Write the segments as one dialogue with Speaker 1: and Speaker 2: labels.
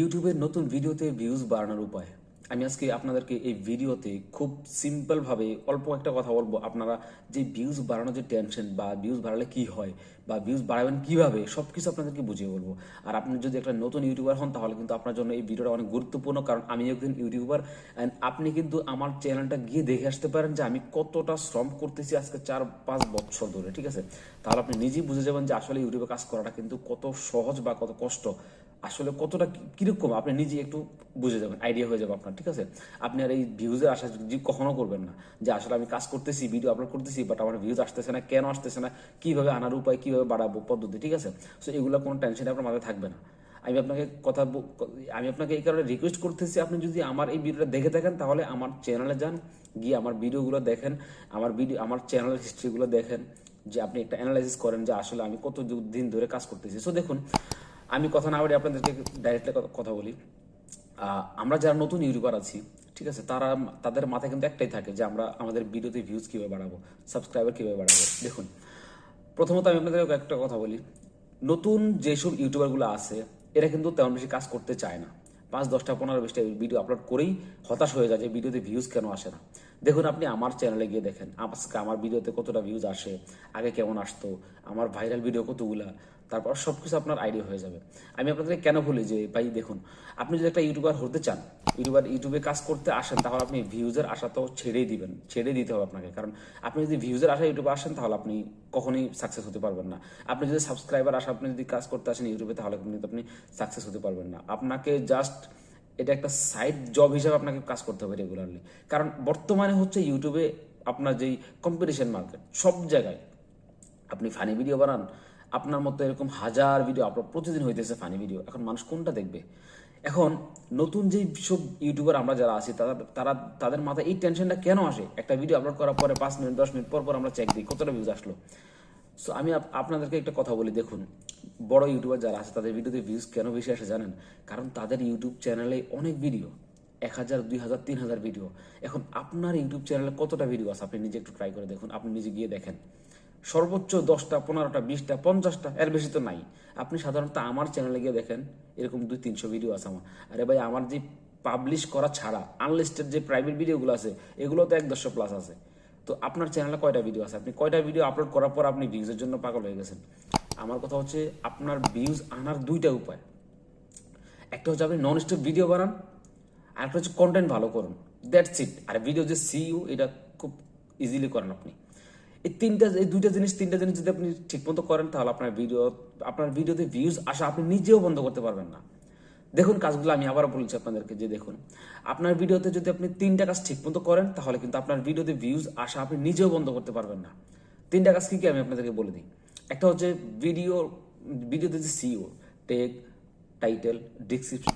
Speaker 1: ইউটিউবের নতুন ভিডিওতে ভিউজ বাড়ানোর উপায়। আমি আজকে আপনাদেরকে এই ভিডিওতে খুব সিম্পলভাবে অল্প একটা কথা বলব। আপনারা যে ভিউজ বাড়ানোর যে টেনশন বা ভিউজ বাড়ালে কি হয় বা ভিউজ বাড়াবেন কীভাবে সব কিছু আপনাদেরকে বুঝিয়ে বলব। আর আপনি যদি একটা নতুন ইউটিউবার হন, তাহলে কিন্তু আপনার জন্য এই ভিডিওটা অনেক গুরুত্বপূর্ণ। কারণ আমি একজন ইউটিউবার অ্যান্ড আপনি কিন্তু আমার চ্যানেলটা গিয়ে দেখে আসতে পারেন যে আমি কতটা শ্রম করতেছি আজকে চার, পাঁচ বছর ধরে, ঠিক আছে? তাহলে আপনি নিজেই বুঝে যাবেন যে আসলে ইউটিউবে কাজ করাটা কিন্তু কত সহজ বা কত কষ্ট। আসলে কতটা কীরকম? আপনি নিজে একটু বুঝে যাবেন আইডিয়া হয়ে যাবে আপনার, ঠিক আছে? আপনি আর এই ভিউজের আশা কখনো করবেন না। যে আসলে আমি কাজ করতেছি ভিডিও আপলোড করতেছি বাট আমার ভিউজ আসতেছে না, কেন আসতেছে না, কীভাবে আনার উপায়, কীভাবে বাড়াবো, পদ্ধতি, ঠিক আছে? সো এগুলো কোনো টেনশন আপনার মাথায় থাকবে না। আমি আপনাকে কথা আমি আপনাকে এই কারণে রিকোয়েস্ট করতেছি, আপনি যদি আমার এই ভিডিওটা দেখে থাকেন, তাহলে আমার চ্যানেলে যান, গিয়ে আমার ভিডিওগুলো দেখেন, আমার ভিডিও আমার চ্যানেলের হিস্ট্রিগুলো দেখেন, যে আপনি একটা অ্যানালাইসিস করেন যে আসলে আমি কত দিন ধরে কাজ করতেছি। সো দেখুন আমি কথা না বলে আপনাদেরকে ডাইরেক্টলি কথা বলি। আমরা যারা নতুন ইউটিউবার আছি, ঠিক আছে, তারা তাদের মাথায় কিন্তু একটাই থাকে যে আমরা আমাদের ভিডিওতে ভিউজ কীভাবে বাড়াবো সাবস্ক্রাইবার কীভাবে বাড়াবো। দেখুন, প্রথমত আমি আপনাদের একটা কথা বলি। নতুন যেসব ইউটিউবারগুলো আছে, এরা কিন্তু তেমন বেশি কাজ করতে চায় না। পাঁচ, দশটা, পনেরো, বিশটা ভিডিও আপলোড করেই হতাশ হয়ে যায় যে ভিডিওতে ভিউজ কেন আসে না। দেখুন, আপনি আমার চ্যানেলে গিয়ে দেখেন, আজকে আমার ভিডিওতে কতটা ভিউজ আসে, আগে কেমন আসতো, আমার ভাইরাল ভিডিও কতগুলা, তারপর সব কিছু আপনার আইডিয়া হয়ে যাবে। আমি আপনাদেরকে কেন বলি যে, ভাই দেখুন, আপনি যদি একটা ইউটিউবার হতে চান ইউটিউবার ইউটিউবে কাজ করতে আসেন, তাহলে আপনি ভিউজের আশা তো ছেড়েই দিবেন ছেড়ে দিতে হবে আপনাকে, কারণ আপনি যদি ভিউজের আশা ইউটিউবে আসেন, তাহলে আপনি কখনোই সাকসেস হতে পারবেন না। আপনি যদি সাবস্ক্রাইবার আসা, আপনি যদি কাজ করতে আসেন ইউটিউবে তাহলে কিন্তু আপনি সাকসেস হতে পারবেন না। আপনাকে জাস্ট এটা একটা সাইড জব হিসাবে আপনাকে কাজ করতে হবে রেগুলারলি কারণ বর্তমানে হচ্ছে ইউটিউবে আপনার যেই কম্পিটিশন মার্কেট সব জায়গায় আপনি ফানি ভিডিও বানান, আপনার মতো এরকম হাজার ভিডিও আপলোড প্রতিদিন হইতেছে ফানি ভিডিও এখন মানুষ কোনটা দেখবে? এখন নতুন যেই সব ইউটিউবার আমরা যারা আছি, তারা তারা, তাদের মাথায় এই টেনশনটা কেন আসে? একটা ভিডিও আপলোড করার পরে পাঁচ মিনিট দশ মিনিট পর পর আমরা চেক দিই, কতটা ভিউজ আসলো? সো আমি আপ- আপনাদেরকে একটা কথা বলি, দেখুন। বড় ইউটিউবার যারা আছে, তাদের ভিডিওতে ভিউজ কেন বেশি আসে জানেন? কারণ তাদের ইউটিউব চ্যানেলে অনেক ভিডিও এক হাজার, দুই হাজার, তিন হাজার ভিডিও এখন আপনার ইউটিউব চ্যানেলে কতটা ভিডিও আছে? আপনি নিজে একটু ট্রাই করে দেখুন। আপনি নিজে গিয়ে দেখেন। সর্বোচ্চ দশটা, পনেরোটা, বিশটা, পঞ্চাশটা, এর বেশি তো নাই। আপনি সাধারণত আমার চ্যানেলে গিয়ে দেখেন, এরকম দুই, তিনশো ভিডিও আছে আমার। আরে ভাই, আমার যে পাবলিশ করা ছাড়া আনলিস্টেড যে প্রাইভেট ভিডিওগুলো আছে, এগুলো তো এক দেড়শো প্লাস আছে। তো আপনার চ্যানেলে কয়টা ভিডিও আছে? আপনি কয়টা ভিডিও আপলোড করার পর আপনি ভিউজের জন্য পাগল হয়ে গেছেন? আমার কথা হচ্ছে আপনার ভিউজ আনার দুইটা উপায়। একটা হচ্ছে আপনি নন স্টপ ভিডিও বানান আর একটা হচ্ছে কন্টেন্ট ভালো করুন। দ্যাটস ইট আর ভিডিও যে সিইউ এটা খুব ইজিলি করেন আপনি। এই তিনটা, এই দুইটা জিনিস, তিনটা জিনিস যদি আপনি ঠিকমতো করেন, তাহলে আপনার ভিডিও আপনার ভিডিওতে ভিউজ আসা আপনি নিজেও বন্ধ করতে পারবেন না। দেখুন কাজগুলো আমি আবারও বলছি আপনাদেরকে, যে দেখুন, আপনার ভিডিওতে যদি আপনি তিনটা কাজ ঠিকমতো করেন, তাহলে কিন্তু আপনার ভিডিওতে ভিউজ আসা আপনি নিজেও বন্ধ করতে পারবেন না। তিনটা কাজ কি কি আমি আপনাদেরকে বলে দিই? একটা হচ্ছে ভিডিও ভিডিওতে যে SEO tag title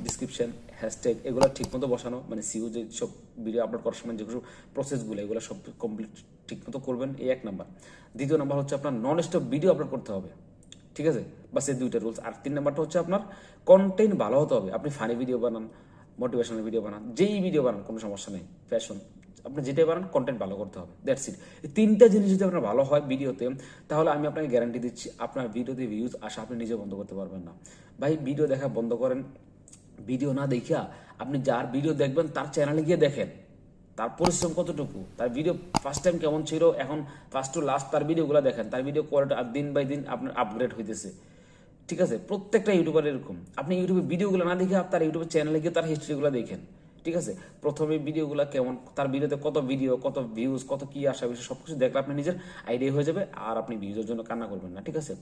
Speaker 1: description hashtag এগুলো ঠিকমতো বসানো মানে সিও যে সব ভিডিও আপলোড করার সময় যেগুলো প্রসেসগুলো এগুলো সব কমপ্লিট ঠিকমতো করবেন, এই এক নাম্বার। দ্বিতীয় নাম্বার হচ্ছে আপনার নন স্টপ ভিডিও আপলোড করতে হবে, ঠিক আছে? বাস এই দুইটা রুলস আর তিন নাম্বারটা হচ্ছে আপনার কন্টেন্ট ভালো হতে হবে। আপনি ফানি ভিডিও বানান মোটিভেশনাল ভিডিও বানান, যেই ভিডিও বানান, কোনো সমস্যা নেই। ফ্যাশন আপনি যেটাই পারেন কন্টেন্ট ভালো করতে হবে। দ্যাটস ইট এই তিনটা জিনিস যদি আপনার ভালো হয় ভিডিওতে, তাহলে আমি আপনাকে গ্যারান্টি দিচ্ছি, আপনার ভিডিওতে ভিউজ আসা আপনি নিজে বন্ধ করতে পারবেন না। ভাই ভিডিও দেখা বন্ধ করেন। ভিডিও না দেখিয়া আপনি যার ভিডিও দেখবেন, তার চ্যানেলে গিয়ে দেখেন। তার পরিশ্রম কতটুকু? তার ভিডিও ফার্স্ট টাইম কেমন ছিল? এখন ফার্স্ট টু লাস্ট তার ভিডিওগুলো দেখেন। তার ভিডিও কোয়ালিটি আর দিন বাই দিন আপনার আপগ্রেড হইতেছে। ঠিক আছে? প্রত্যেকটা ইউটিউবার এরকম। আপনি ইউটিউবে ভিডিওগুলো না দেখে তার ইউটিউবের চ্যানেলে গিয়ে তার হিস্ট্রিগুলো দেখেন। ঠিক আছে? প্রথমে ভিডিওগুলো কেমন, তার ভিডিওতে কত ভিডিও কত ভিউজ কত কি আসা বিষয় সব কিছু দেখলে আপনি নিজের আইডিয়া হয়ে যাবে আর আপনি ভিউজের জন্য কান্না করবেন না, ঠিক আছে?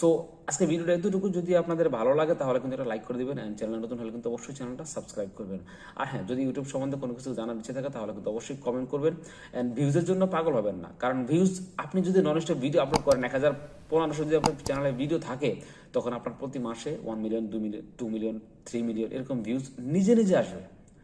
Speaker 1: সো আজকে ভিডিওটা এতটুকু যদি আপনাদের ভালো লাগে, তাহলে কিন্তু একটা লাইক করে দিবেন অ্যান্ড চ্যানেল নতুন হলে কিন্তু অবশ্যই চ্যানেলটা সাবস্ক্রাইব করবেন। আর হ্যাঁ যদি ইউটিউব সম্বন্ধে কোনো কিছু জানার ইচ্ছে থাকে, তাহলে কিন্তু অবশ্যই কমেন্ট করবেন অ্যান্ড ভিউজের জন্য পাগল হবেন না। কারণ ভিউজ আপনি যদি নন স্টপ ভিডিও আপলোড করেন, এক হাজার পনেরোশো যদি আপনার চ্যানেলে ভিডিও থাকে, তখন আপনার প্রতি মাসে ওয়ান মিলিয়ন দু million two million three million এরকম ভিউজ নিজে নিজে আসবে।